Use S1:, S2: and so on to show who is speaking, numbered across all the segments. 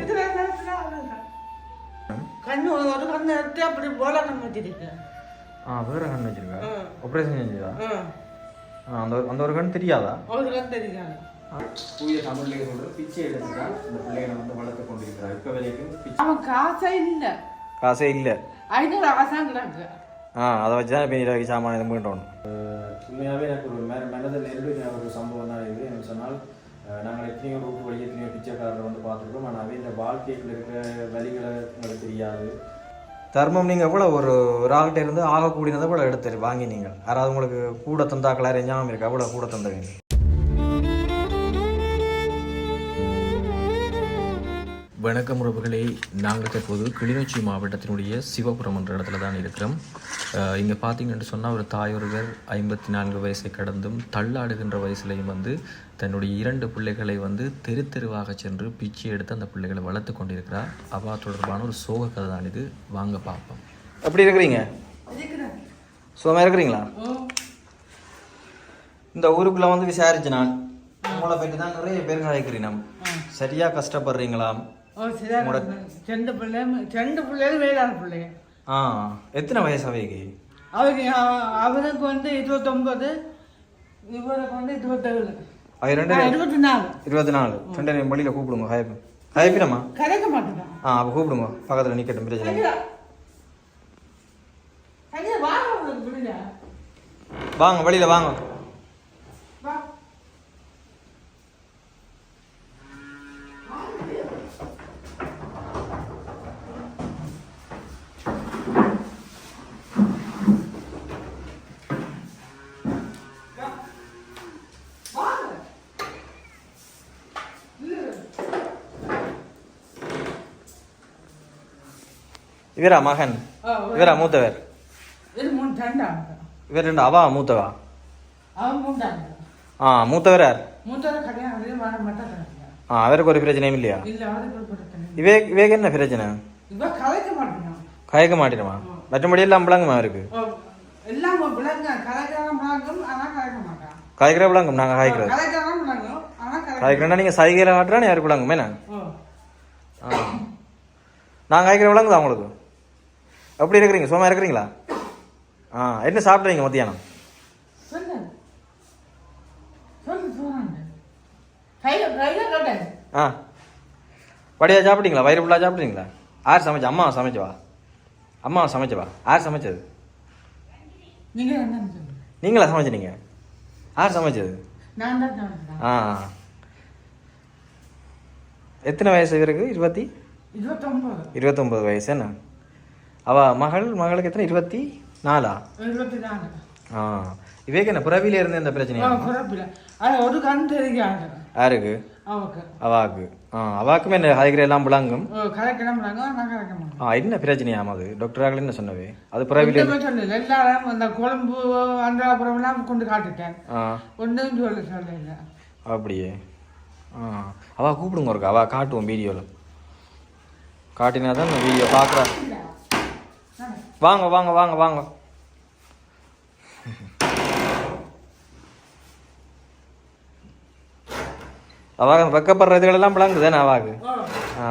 S1: இதுல. கண்ணு ஒரு கண்ணு எடுத்து அப்படி போல நம்ம வச்சிருக்கேன்
S2: ஆ வேற கண் வச்சிருக்கா?
S1: ம்.
S2: ஆப்ரேஷன் செஞ்சதா?
S1: ம்.
S2: ஆ, அந்த அந்த ஒரு கண் தெரியாதா?
S1: ஒரு கண் தெரியாது.
S2: தூய தமிழ்லேயே சொல்ற பிச்சை எடுத்துக்கா இந்த பிள்ளைகளை வந்து வளர்த்து கொண்டிருக்கிறார். இப்போ வரைக்கும்
S1: அவன் காசே இல்ல.
S2: காசே இல்லை.
S1: ஐநூறு
S2: ஆ அதை வச்சு தான் இப்போ இருபது சாமான இது மீட்டோம் உண்மையாகவே எனக்கு ஒரு மனதில் சம்பவம் தான் இது. சொன்னால் நாங்கள் எத்தனையோ ரூட்டு வழி எத்தனையோ பிச்சைக்காரரை வந்து பார்த்துருக்கோம். ஆனால் இந்த வாழ்க்கையில் இருக்கிற வழிகளை உங்களுக்கு தெரியாது. தர்மம் நீங்கள் எவ்வளோ ஒரு ஒரு ஆள்கிட்ட இருந்து ஆகக்கூடியதை எவ்வளோ எடுத்து வாங்கி நீங்கள் யாராவது உங்களுக்கு கூட தந்தாக்களா ஞாபகம் இருக்கு? அவ்வளோ கூட தந்தவங்க வணக்கம் உறவுகளே. நாங்கள் தற்போது கிளிநொச்சி மாவட்டத்தினுடைய சிவபுரம் என்ற இடத்துல தான் இருக்கிறோம். இங்கே பார்த்தீங்கன்னு சொன்னால் ஒரு தாயொருவர் ஐம்பத்தி நான்கு வயசை கடந்தும் தள்ளாடுகின்ற வயசுலையும் வந்து தன்னுடைய இரண்டு பிள்ளைகளை வந்து தெரு தெருவாக சென்று பிச்சை எடுத்து அந்த பிள்ளைகளை வளர்த்து கொண்டிருக்கிறார். அவா தொடர்பான ஒரு சோக கதை தான் இது. வாங்க பார்ப்போம். எப்படி இருக்கிறீங்க? சுகமாக இருக்கிறீங்களா. இந்த ஊருக்குள்ளே வந்து விசாரிச்சு நான். உங்களை பற்றி தான் நிறைய பேர் கலைக்கிறீங்க சரியாக கஷ்டப்படுறீங்களாம்.
S1: ரெண்டு பிள்ளையும் ரெண்டு பிள்ளைகளும் வேளாண் பிள்ளைங்க
S2: ஆ எத்தனை வயசு அவைக்கு
S1: அவருக்கு அவ- அவனுக்கு வந்து இருபத்தொன்பது இவருக்கு வந்து இருபத்தேழு.
S2: ரெண்டு
S1: நான் இருபத்தி நாலு
S2: இருபத்தி நாலு ரெண்டு நேரம் வழியில் கூப்பிடுங்க ஹாய்ப்பு ஹாய்ப்பினம்மா
S1: கிடைக்க மாட்டேன்
S2: ஆ அப்போ கூப்பிடுங்க பக்கத்தில் நிற்கட்டும் பிரச்சனை வாங்க வழியில் வாங்க. இவரா மகன்? இவரா மூத்தவர்? இவர் ரெண்டு அவா மூத்தவா? ஆ மூத்தவர் யார்?
S1: மூத்தர கிடையாது வாழ மட்டும் கிடையாது
S2: ஆ அவருக்கு ஒரு பிரச்சனையும் இல்லையா?
S1: அவருக்கு
S2: இவே இவேக்கு என்ன பிரச்சனை? கயக்க மாட்டிடுமா மற்றபடி எல்லாம் விளங்குமா
S1: விளங்க கலைக்காரம் விளங்கும்
S2: நாங்கள் காய்க்கிறது காய்க்கிறேன்னா நீங்கள் சைகையில் காட்டுறான்னு யாருக்கு விளங்கும்? என்ன? நான் காய்க்கிற விளங்குதா உங்களுக்கு? எப்படி இருக்கிறீங்க சும்மா இருக்கிறீங்களா? ஆ என்ன சாப்பிட்றீங்க மத்தியானம்? ஆ. வடியா சாப்பிட்டீங்களா? வயிறு ஃபுல்லாக சாப்பிட்டீங்களா? யார் சமைச்சா அம்மா சமைச்சவா அம்மா சமைச்சவா யார் சமைச்சது? நீங்களா சமைச்சினீங்க? யார் சமைச்சது? ஆ. எத்தனை வயசு இவருக்கு? இருபத்தி? இருபத்தொம்பது வயசு என்ன? அவ மகள் மகளுக்கு எத்தனை? இருபத்தி நாலா?
S1: இருபத்தி நாலு.
S2: ஆ. இவேக்கு என்ன பிறவில இருந்து எந்த
S1: ஓ,
S2: பிரச்சனையா
S1: குழப்பில்ல அது ஒரு கண் தெரியாது
S2: யாருக்கு?
S1: அவக்கு.
S2: ஆ அவாக்குமே என்ன காய்கறி எல்லாம் விளங்கும்? ஆ என்ன பிரச்சனையாம் அது டாக்டராக என்ன சொன்னவே அது பிறவில
S1: எல்லாரும் அந்த குழம்பு அந்த அப்புறம் எல்லாம் கொண்டு காட்டுட்டேன். ஒன்றும் சொல்ல சொல்லல.
S2: அப்படியே. ஆ. அவ கூப்பிடுங்க ஒருக்கா. அவ காட்டுவோம் வீடியோவில் காட்டினா தான் வீடியோ பார்க்குறா. வாங்க வாங்க வாங்க வாங்க. அவாக வெக்கப்படுற இதுகளெல்லாம் விளங்குது தானே அவாக்கு ஆ.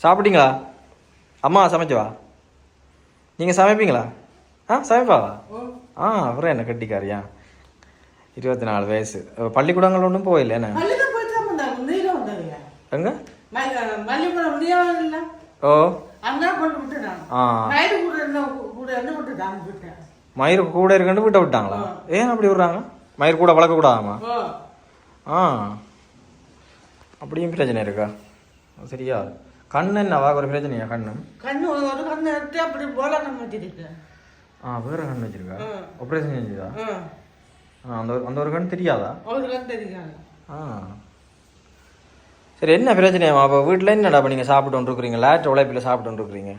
S2: சாப்பிட்டீங்களா? அம்மா சமைச்சவா நீங்கள் சமைப்பீங்களா? ஆ சமைப்பாவா ஆ அப்புறம் என்ன கட்டிக்காரியா? இருபத்தி நாலு வயசு பள்ளிக்கூடங்கள் ஒன்றும் போயில்ல என்ன? எங்க? ஓ.
S1: நைட்டு கூட
S2: இருக்குன்னு விட்ட விட்டாங்களா? ஏன் அப்படி விடுறாங்க? மயிர் கூட வளர்க்கக்கூடாதாமா ஆ. அப்படியும் பிரச்சனை இருக்கா? சரியா. கண்ணு என்னவா ஒரு பிரச்சனையா கண்ணு?
S1: கண்ணு ஒரு கண்ணு எடுத்து அப்படி போல நம்ம வச்சிருக்கேன்
S2: ஆ வேற கண்ணு வச்சிருக்கா. ஆப்ரேஷன் செஞ்சதா? அந்த அந்த ஒரு கண் தெரியாதா?
S1: ஒரு கண் தெரியாது.
S2: ஆ. சரி என்ன பிரச்சனையாமா அப்போ வீட்டில் என்னடா நீங்கள் சாப்பிட்டு இருக்கிறீங்க லேட் உழைப்பில் சாப்பிட்டு
S1: எடுக்க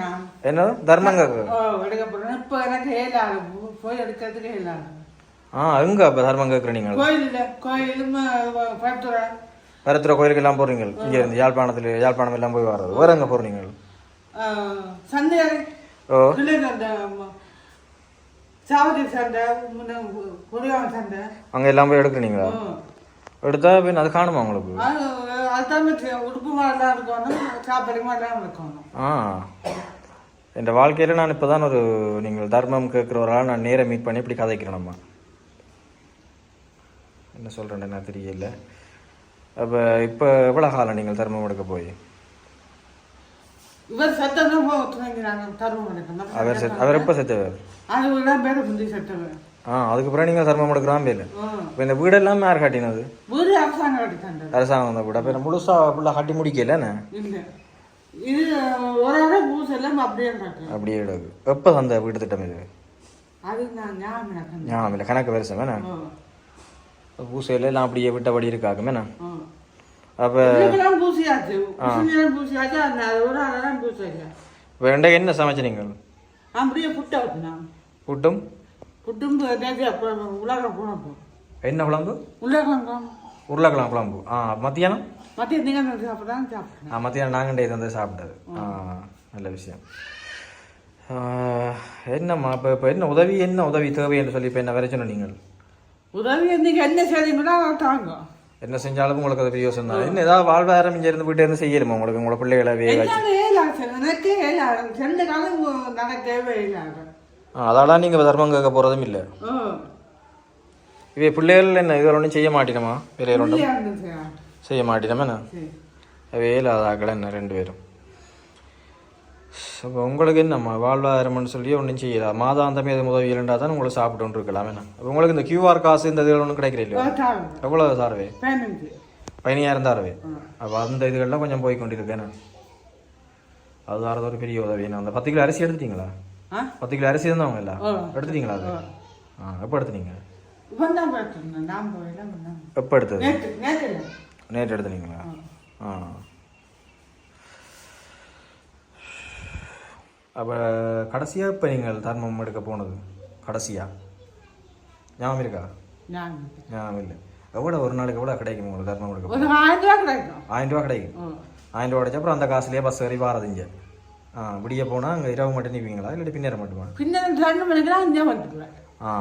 S1: நான்
S2: என்னது தர்மங்க
S1: எடுக்க போறேன் இப்போ எனக்கு ஏழாது போய் எடுக்கிறதுக்கு ஏழாது
S2: ஆ எங்க அப்போ தர்மம் கேட்குற நீங்கள்
S1: கோயிலில் கோயிலும் பத்துறை
S2: வரத்துற கோயிலுக்கு எல்லாம் போகிறீங்க இங்கே இருந்து யாழ்ப்பாணத்தில் யாழ்ப்பாணம் எல்லாம் போய் வர்றது. வேற எங்கே போகிறீங்க
S1: சந்தையாரி
S2: ஓ.
S1: சந்தை முன்ன புரியாம சந்தை.
S2: அங்கே எல்லாம் போய் எடுக்கிறீங்களா. எடுத்தா பின் அது காணுமா உங்களுக்கு ஆ என் வாழ்க்கையில் நான் இப்போ தான் ஒரு நீங்கள் தர்மம் கேட்குற ஒரு ஆள் நான் நேராக மீட் பண்ணி இப்படி கதைக்கிறேன் நம்ம என்ன சொல்கிறேன்னு என்ன தெரியல அப்போ இப்போ எவ்வளோ காலம் நீங்கள் தர்மம் எடுக்க போய்
S1: இவர் எனக்கு
S2: அவர் செத் அவர் எப்போ செத்தவர்
S1: அது பேரை சத்தவர்
S2: ஆ அதுக்கப்புறம் நீங்கள் தர்மம் எடுக்கிறான் பேர் இப்போ இந்த வீடெல்லாம் யார் கட்டினது?
S1: வீடு அரசாங்கம் கட்டி
S2: அரசாங்கம் வந்த வீடு. அப்போ முழுசாக ஃபுல்லாக கட்டி முடிக்கலண்ணே
S1: இது ஒரு எல்லாம் அப்படியே
S2: அப்படியே எடுக்கு எப்போ தந்த வீடு திட்டம் இது?
S1: அது நான் ஞாபகம்
S2: இல்லை கணக்கு வருஷம் வேணா பூசையில் எல்லாம் அப்படியே விட்டபடி இருக்காக்குமேண்ணா அப்போ
S1: இதுக்கெல்லாம் பூசியாச்சு. பூசியாச்சு அந்த பூசை
S2: இப்போ என்ன சமைச்சு நீங்கள்?
S1: அப்படியே புட்டை
S2: புட்டும்?
S1: அப்போ உலகம்
S2: என்ன குழம்பு?
S1: உலகம்
S2: உருளைக்கிழங்கு குழம்பு. ஆ மத்தியானம்?
S1: மத்திய நீங்கள் சாப்பிட்றாங்க சாப்பிட்றேன்
S2: ஆ மத்தியானம் நாங்கண்டே வந்து சாப்பிட்டது. ஆ. நல்ல விஷயம். என்னம்மா இப்போ இப்போ என்ன உதவி என்ன உதவி தேவை என்று சொல்லி இப்போ என்ன வர சொன்ன நீங்கள்?
S1: உதவி இன்னைக்கு என்ன செய்யுங்களோ தாங்க.
S2: என்ன செஞ்சாலும் உங்களுக்கு அது யோசனை தான். என்ன ஏதாவது வாழ்வாதாரம் இங்கே இருந்து போயிட்டு இருந்து செய்யணுமா உங்களுக்கு? உங்களோட பிள்ளைகளை
S1: ஏழாது எனக்கு ஏழாது சென்ற காலம் நடக்கவே இல்லாத
S2: ஆ அதாலாம் நீங்கள் தர்மம் கேட்க போகிறதும் இல்லை. இவை பிள்ளைகள் என்ன இது ஒன்றும் செய்ய மாட்டினமா? வேலையில் ஒன்றும் செய்ய மாட்டினமா என்ன? வேலை அதாக்கள் என்ன ரெண்டு பேரும். அப்போ உங்களுக்கு என்னம்மா வாழ்வாதாரம்னு சொல்லி ஒன்றும் செய்யல? மாதாந்தமே எதுவும் உதவி இல்லைண்டா தான் உங்களை சாப்பிட்டு இருக்கலாம் என்ன? உங்களுக்கு இந்த கியூஆர் காசு இந்த இதில் ஒன்றும் கிடைக்கிற இல்லையா? எவ்வளோ சாரவே
S1: பதினஞ்சு.
S2: பதினாயிரம் தாரவே அப்போ அந்த இதுகள்லாம் கொஞ்சம் போய் கொண்டிருக்கேன் அது வரது ஒரு பெரிய உதவி. என்ன அந்த பத்து கிலோ அரிசி எடுத்துட்டீங்களா? பத்து கிலோ அரிசி
S1: ஆ.
S2: எடுத்துட்டீங்களா அது? ஆ. எப்போ
S1: பண்ணாங்க
S2: எப்போ எடுத்தது?
S1: நேற்று
S2: எடுத்துனீங்களா ஆ. அப்போ கடைசியாக இப்போ நீங்கள் தர்மம் எடுக்க போனது? கடைசியாக ஞாபகம் இருக்கா? ஞாபகம் இல்லை. எவ்வளோ ஒரு நாளைக்கு எவ்வளோ கிடைக்கும் உங்களுக்கு தர்மம் எடுக்க
S1: ஆயிரம் ரூபா கிடைக்கும்.
S2: ஆயிரம் ரூபா கிடைக்கும். ஆயிரம் ரூபா கிடைச்சா அப்புறம் அந்த காசுலேயே பஸ் வரை வாரதுங்க ஆ விடிய போனால் அங்கே இரவு மட்டும் நிற்பீங்களா இல்லாட்டி பின்னேற மட்டுமா?
S1: பின்ன ரெண்டு மணிக்கெல்லாம் இங்கே வந்துடுவேன்
S2: ஆ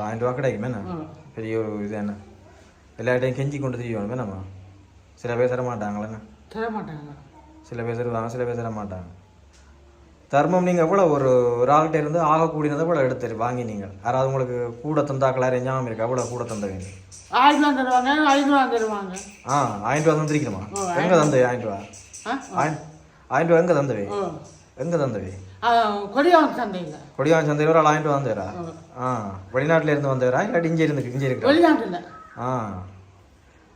S2: ஆயிரம் ரூபா கிடைக்குமே என்ன. பெரிய ஒரு இது என்ன? எல்லார்ட்டையும் கெஞ்சி கொண்டு தெரியணுமே நம்ம சில பேர் தர மாட்டாங்களேண்ணே
S1: தர மாட்டாங்க
S2: சில பேர் தருவாங்க சில பேர் தர மாட்டாங்க தர்மம் நீங்கள் எவ்வளோ ஒரு ஒரு ஆள்கிட்ட இருந்து ஆக கூடினதை எவ்வளோ எடுத்து வாங்கி நீங்கள்? யாராவது உங்களுக்கு கூட தந்தாக்களா ஞாபகம் இருக்கா? எவ்வளோ கூட தந்தவங்க
S1: ஆயிரம் ரூபா தருவாங்க
S2: ஆ ஆயிரம் ரூபா தந்திருக்கணுமா எங்கே தந்தவை ஆயிரம் ரூபா ஆயிரம் ஆயிரம் ரூபா எங்கே தந்தவை? எங்கே தந்தவை?
S1: ஆ, கொடியாவன் சந்தையில்
S2: கொடியான் சந்தையில் ஒரு ஆயிரம் ரூபா வந்தவரா ஆ. வெளிநாட்டில் இருந்து வந்தவரா இல்லாட்டி இங்கே இருந்து இங்கே இருக்கிறா
S1: வெளிநாட்டில்.
S2: ஆ.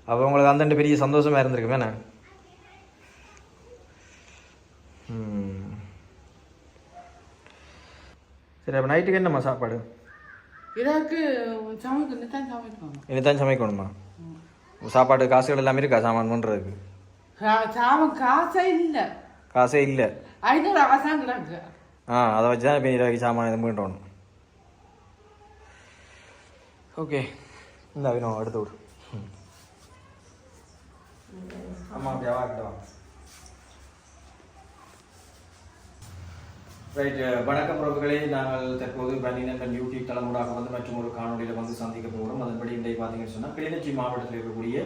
S2: அப்போ உங்களுக்கு அந்த பெரிய சந்தோஷமா இருந்திருக்கு வேணே ம். சரி அப்போ நைட்டுக்கு என்னம்மா சாப்பாடு?
S1: இதற்கு சமைக்கணும் தான் சமைக்கணும்.
S2: இனிதான் சமைக்கணுமா? சாப்பாடு காசுகள் எல்லாமே இருக்கா சாமான் பண்ணுறதுக்கு
S1: சா- சாமம் காசே இல்லை.
S2: காசே இல்லை.
S1: ஐநூறு
S2: ஆ அதை வச்சு தான் இப்போ இருபது சாமான் எதுவும் பண்ணிட்டோம் ஓகே. இந்த அவினோ அடுத்து விடு. ம். அம்மா அப்படியே வாக்கிட்டோம் ரைட் வணக்கம் உறவுகளே. நாங்கள் தற்போது பன்னினன் யூடியூப் தலைமுறாக வந்து மற்றும் ஒரு காணொலியில் வந்து சந்திக்க போகிறோம். அதன்படி இன்றைக்கு பார்த்தீங்கன்னு சொன்னால் கிளிநொச்சி மாவட்டத்தில் இருக்கக்கூடிய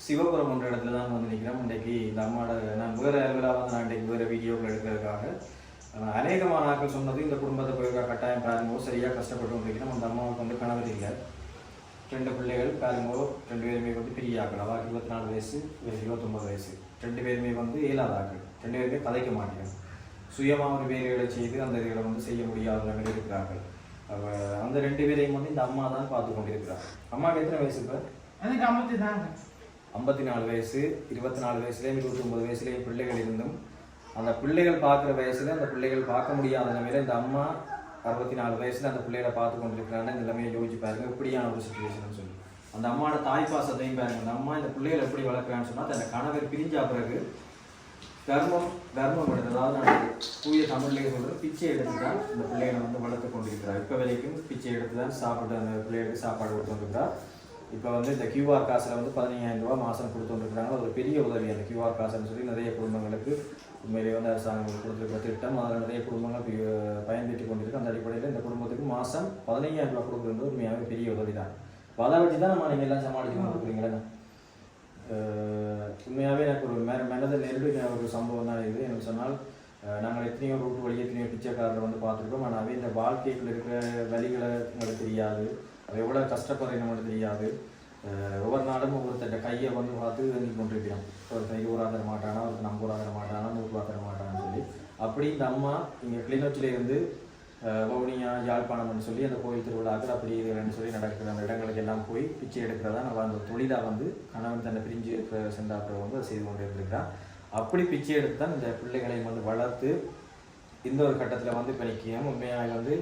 S2: சிவபுரம் என்ற இடத்துல தான் வந்து நிற்கிறோம் இன்றைக்கு இந்த அம்மாவோட நான் வேறு அலுவலாக வந்து நான் இன்றைக்கு வேறு வீடியோக்கள் எடுக்கிறதுக்காக அநேகமான ஆட்கள் சொன்னது இந்த குடும்பத்தை போயிருக்கா கட்டாயம் பாருங்கோ சரியாக கஷ்டப்பட்டு கொண்டிருக்கிறோம் அந்த அம்மாவுக்கு வந்து கணவர் இல்லை. ரெண்டு பிள்ளைகள் பாருங்கோ ரெண்டு பேருமே வந்து பெரிய ஆக்கள் அவள் இருபத்தி நாலு வயசு இருபத்தொம்பது வயசு. ரெண்டு பேருமே வந்து இயலாத ஆக்கள் ரெண்டு பேருமே கதைக்க மாட்டேன். சுயமாக ஒரு வேலைகளை செய்து அந்த இதுகளை வந்து செய்ய முடியாத நிலையில் இருக்கிறார்கள். அவள் அந்த ரெண்டு பேரையும் வந்து இந்த அம்மா தான் பார்த்து கொண்டிருக்கிறார். அம்மாவுக்கு எத்தனை வயசு இப்போ?
S1: எனக்கு ஐம்பத்தி தான்
S2: ஐம்பத்தி நாலு வயசு இருபத்தி நாலு வயசுலேயும் இருபத்தி ஒம்பது வயசுலேயும் பிள்ளைகள் இருந்தும் அந்த பிள்ளைகள் பார்க்குற வயசில் அந்த பிள்ளைகள் பார்க்க முடியாத நிலைமையில இந்த அம்மா அறுபத்தி நாலு வயசில் அந்த பிள்ளைகளை பார்த்து கொண்டிருக்கிறாங்க. இந்த நிலைமையை யோசிச்சு பாருங்க. இப்படியான ஒரு சுச்சுவேஷன் சொல்லி. அந்த அம்மாவோட தாய் பாசத்தையும் பாருங்க. அந்த அம்மா இந்த பிள்ளைகளை எப்படி வளர்க்குறான்னு சொன்னால் தன்னை கணவர் பிரிஞ்சா பிறகு தர்மம் தர்மம் எடுத்து அதாவது நான் தூய தமிழ்லேயே சொல்கிறேன் பிச்சை எடுத்து தான் இந்த பிள்ளைகளை வந்து வளர்த்து கொண்டிருக்கிறார். இப்போ வரைக்கும் பிச்சை எடுத்து தான் சாப்பிட்டு அந்த பிள்ளைகளுக்கு சாப்பாடு கொடுத்து கொண்டிருக்கிறார் இப்போ வந்து இந்த கியூஆர் காசில் வந்து பதினஞ்சாயிரம் ரூபா மாதம் கொடுத்துருக்குறாங்க அது ஒரு பெரிய உதவி அந்த கியூஆர் காசுன்னு சொல்லி நிறைய குடும்பங்களுக்கு உண்மையிலேயே வந்து அரசாங்கம் கொடுத்துருக்க திட்டம். அதில் நிறைய குடும்பங்கள் பயன்பெற்று கொண்டிருக்கு. அந்த அடிப்படையில் இந்த குடும்பத்துக்கு மாதம் பதினைஞ்சாயிரம் ரூபா கொடுக்குறது உண்மையாகவே பெரிய உதவி தான் அப்ப அதை வச்சு தான் நம்ம நீங்கள் எல்லாம் சமாளிச்சு கொடுக்குறீங்களே உண்மையாகவே எனக்கு ஒரு மெ மனதில் நெருடின ஒரு சம்பவம் தான் இது. எனக்கு சொன்னால் நாங்கள் எத்தனையோ ரூட் வழி எத்தனையோ பிச்சைக்காரரை வந்து பார்த்துருக்கோம். ஆனால் இந்த வாழ்க்கைக்குள்ள இருக்கிற வழிகளை எங்களுக்கு தெரியாது. அவ எவ்வளோ கஷ்டப்படுறேன்னு நம்மளுக்கு தெரியாது. ஒவ்வொரு நாளும் ஒவ்வொருத்தட்ட கையை வந்து பார்த்து எண்ணி கொண்டிருக்கிறோம் ஒருத்தன் இருபது ரூபா தர மாட்டானா ஒருத்தன் நம்ம ரூபா தர மாட்டானா நூறுரூவா தர மாட்டான்னு சொல்லி. அப்படி இந்த அம்மா இங்கே கிளிநொச்சிலேருந்து வவுனியா யாழ்ப்பாணம்னு சொல்லி அந்த கோயில் திருவிழாக்கள் அப்படி இதுன்னு சொல்லி நடக்கிற அந்த இடங்களுக்கு எல்லாம் போய் பிச்சை எடுக்கிறதா நம்ம அந்த தொழிலாக வந்து கணவன் தன்னை பிரிஞ்சு இருக்கிற சென்றாப்ப வந்து அதை செய்து கொண்டு இருந்திருக்கிறான். அப்படி பிச்சை எடுத்து தான் இந்த பிள்ளைகளையும் வந்து வளர்த்து இந்த ஒரு கட்டத்தில் வந்து இப்போ நிற்கும் உண்மையாக வந்து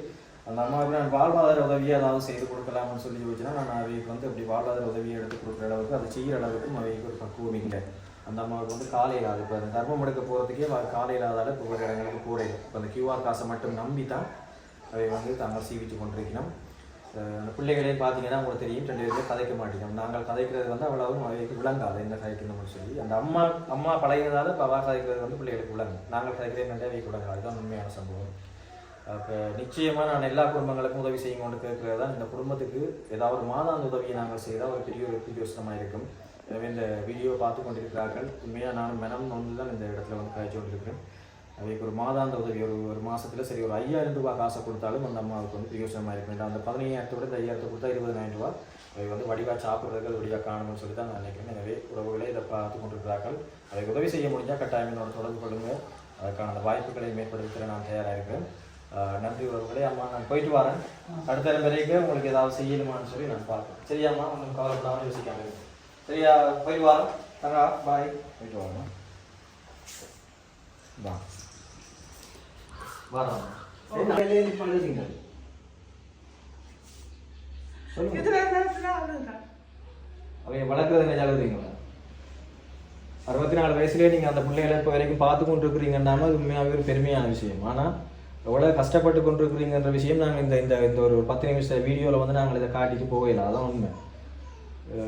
S2: அந்த அம்மாவுக்கு நான் வாழ்வாதார உதவியை ஏதாவது செய்து கொடுக்கலாம்னு சொல்லி போச்சுன்னா நான் அவைக்கு வந்து அப்படி வாழ்வாதார உதவியை எடுத்து கொடுக்குற அளவுக்கு அதை செய்கிற அளவுக்கும் அவைக்கு ஒரு பக்குவம் இல்லை. அந்த அம்மாவுக்கு வந்து காலையில் அது இப்போ அந்த தர்மம் எடுக்க போகிறதுக்கே காலை இல்லாதால இப்போ ஒரு இடங்களுக்கு போகிறேன் இப்போ அந்த கியூஆர் காசை மட்டும் நம்பி தான் அவை வந்து தாங்கள் சீவிச்சு கொண்டிருக்கணும். அந்த பிள்ளைகளையும் பார்த்தீங்கன்னா உங்களுக்கு தெரியும் ரெண்டு பேருமே கதைக்க மாட்டேங்கிறோம் நாங்கள் கதைக்கிறது வந்து அவ்வளவு அவைக்கு விளங்காது. என்ன கதைக்கணும்னு சொல்லி. அந்த அம்மா அம்மா பழகினதால இப்போ அவா கதைக்கிறது வந்து பிள்ளைகளுக்கு விளங்கும். நாங்கள் கதைக்கிறது நிறைய அவைக்கு விளங்காது. அதுதான் உண்மையான சம்பவம். அப்போ நிச்சயமாக நான் எல்லா குடும்பங்களுக்கும் உதவி செய்யும் கொண்டு கேட்கறது தான் இந்த குடும்பத்துக்கு ஏதாவது ஒரு மாதாந்த உதவியை நாங்கள் செய்தால் ஒரு பெரிய ஒரு பிரயோசனமாக இருக்கும். எனவே இந்த வீடியோ பார்த்து கொண்டிருக்கிறார்கள். உண்மையாக நானும் மனம் வந்து தான் இந்த இடத்துல வந்து காய்ச்சி கொண்டிருக்கிறேன். அவைக்கு ஒரு மாதாந்த உதவி ஒரு ஒரு மாதத்தில் சரி ஒரு ஐயாயிரம் ரூபாய் காசை கொடுத்தாலும் அந்த அம்மாவுக்கு வந்து பிரயோசனமாக இருக்கும். அந்த பதினையாயிரத்தை விட இந்த ஐயாயிரத்தை கொடுத்தா இருபதாயிரம் ரூபாய். அவை வந்து வடிவாக சாப்பிட்றதுக்கு வடிவாக காணணும்னு சொல்லி தான் நான் நினைக்கிறேன். எனவே உறவுகளை இதை பார்த்து கொண்டிருக்கிறார்கள். அதை உதவி செய்ய முடிஞ்சால் கட்டாயம் என்னோட தொடர்பு கொள்ளுங்கள் அதற்கான அந்த வாய்ப்புகளை மேற்படுத்த நான் தயாராக இருக்கிறேன். நன்றி உறவுகளே. அம்மா நான் போயிட்டு வரேன். அடுத்த பிறகு உங்களுக்கு ஏதாவது செய்யணுமான்னு சொல்லி நான் பார்ப்பேன். சரியாம்மா ஒன்றும் கவலைப்படாமல் யோசிக்காம. சரியா போயிட்டு வரேன் தங்கா பாய் போயிட்டு வரேன் வா. வரோம். பண்ணுறீங்க. அவங்க வளர்க்குறது என்ன அறுபத்தி நாலு வயசுலேயே நீங்கள் அந்த பிள்ளைகளை இப்போ வரைக்கும் பார்த்து கொண்டு அது உண்மையாகவே ஒரு பெருமையான விஷயம். ஆனால் எவ்வளோ கஷ்டப்பட்டு கொண்டிருக்கிறீங்கன்ற விஷயம் நாங்கள் இந்த இந்த இந்த ஒரு பத்து நிமிஷம் வீடியோவில் வந்து நாங்கள் இதை காட்டிட்டு போகல அதான் உண்மை.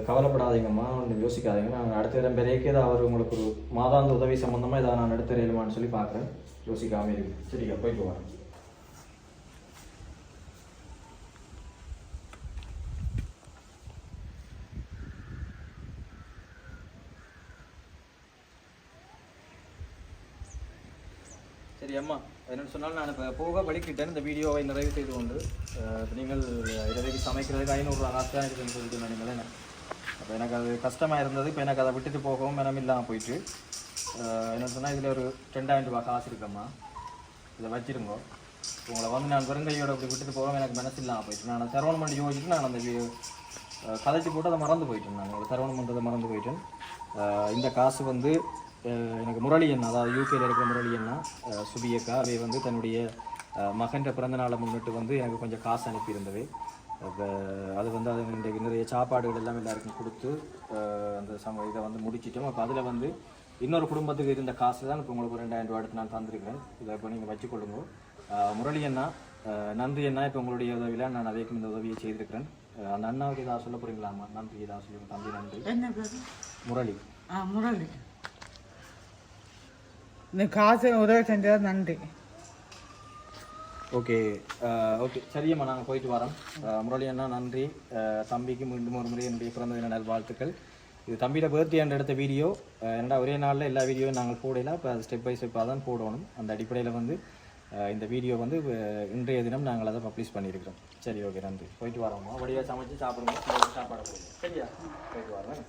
S2: கவலைப்படாதீங்கம்மா ஒன்று யோசிக்காதீங்க. நாங்கள் அடுத்த இடம் பிறகு ஏதாவது அவர் உங்களுக்கு ஒரு மாதாந்த உதவி சம்மந்தமாக இதை நான் எடுத்துறையிலுமான்னு சொல்லி பார்க்குறேன். யோசிக்காமல் இருக்கு சரிக்கா போயிட்டு வரேன் சரி அம்மா என்னென்னு சொன்னால் நான் இப்போ போக வலிக்கிட்டேன் இந்த வீடியோவை நிறைவு செய்து கொண்டு நீங்கள் இரவைக்கு சமைக்கிறதுக்கு ஐநூறுரூவா காசு தான் இருக்குன்னு சொல்லிட்டு நினைங்களேன் என்ன? அப்போ எனக்கு அது கஷ்டமாக இருந்தது இப்போ எனக்கு அதை விட்டுட்டு போகவும் மனம் இல்லாமல் போயிட்டு என்ன சொன்னால் இதில் ஒரு ரெண்டாயிரம் ரூபாய் காசு இருக்கம்மா. இதை வச்சிருங்கோ. உங்களை வந்து நான் வெறுங்கையோட இப்படி விட்டுட்டு போகவும் எனக்கு மனசு இல்லாமல் போயிட்டு நான் சரவணம் பண்ணி யோசிச்சுட்டு நான் அந்த கதைச்சி போட்டு அதை மறந்து போயிட்டேன் நான். உங்களுக்கு சரவணம் பண்ணுறதை மறந்து போயிட்டேன். இந்த காசு வந்து எனக்கு முரளி அண்ணா அதாவது யூகேல இருக்கிற முரளி அண்ணா சுபியக்கா அவை வந்து தன்னுடைய மகன்ற பிறந்த நாளை முன்னிட்டு வந்து எனக்கு கொஞ்சம் காசு அனுப்பியிருந்தது அது வந்து அது இன்றைக்கு நிறைய சாப்பாடுகள் எல்லாம் எல்லாருக்கும் கொடுத்து அந்த சம இதை வந்து முடிச்சிட்டோம். அப்போ அதில் வந்து இன்னொரு குடும்பத்துக்கு இருந்த காசு தான் இப்போ உங்களுக்கு ஒரு ரெண்டாயிரம் ரூபா எடுத்து நான் தந்திருக்கிறேன். இதை இப்போ நீங்கள் வச்சுக்கொள்ளுங்க. முரளி அண்ணா நன்றி அண்ணா. இப்போ உங்களுடைய உதவியில் நான் அதைக்கும் இந்த உதவியை செய்திருக்கிறேன். அந்த அண்ணாவுக்கு ஏதாவது சொல்ல போகிறீங்களாம்மா நன்றி ஏதாவது சொல்லுங்க. தம்பி நன்றி. முரளி.
S1: முரளி. இந்த காசு உதவி செஞ்சது நன்றி.
S2: Okay okay. சரியம்மா நாங்கள் போயிட்டு வரோம். முரளி அண்ணா நன்றி. தம்பிக்கு மீண்டும் ஒரு முறை என்னுடைய பிறந்த தின நல்வாழ்த்துக்கள். இது தம்பியோட பர்த்டே அண்ட் எடுத்த வீடியோ. என்னடா ஒரே நாளில் எல்லா வீடியோவும் நாங்கள் போடல. இப்போ அது ஸ்டெப் பை ஸ்டெப்பாக தான் போடணும். அந்த அடிப்படையில் வந்து இந்த வீடியோ வந்து இன்றைய தினம் நாங்கள் அதை பப்ளிஷ் பண்ணியிருக்கிறோம். சரி ஓகே நன்றி. போயிட்டு வரோம்மா. வடிவாக சமைச்சு சாப்பிடுங்க. சாப்பாடு சரியா? போயிட்டு வரோம்.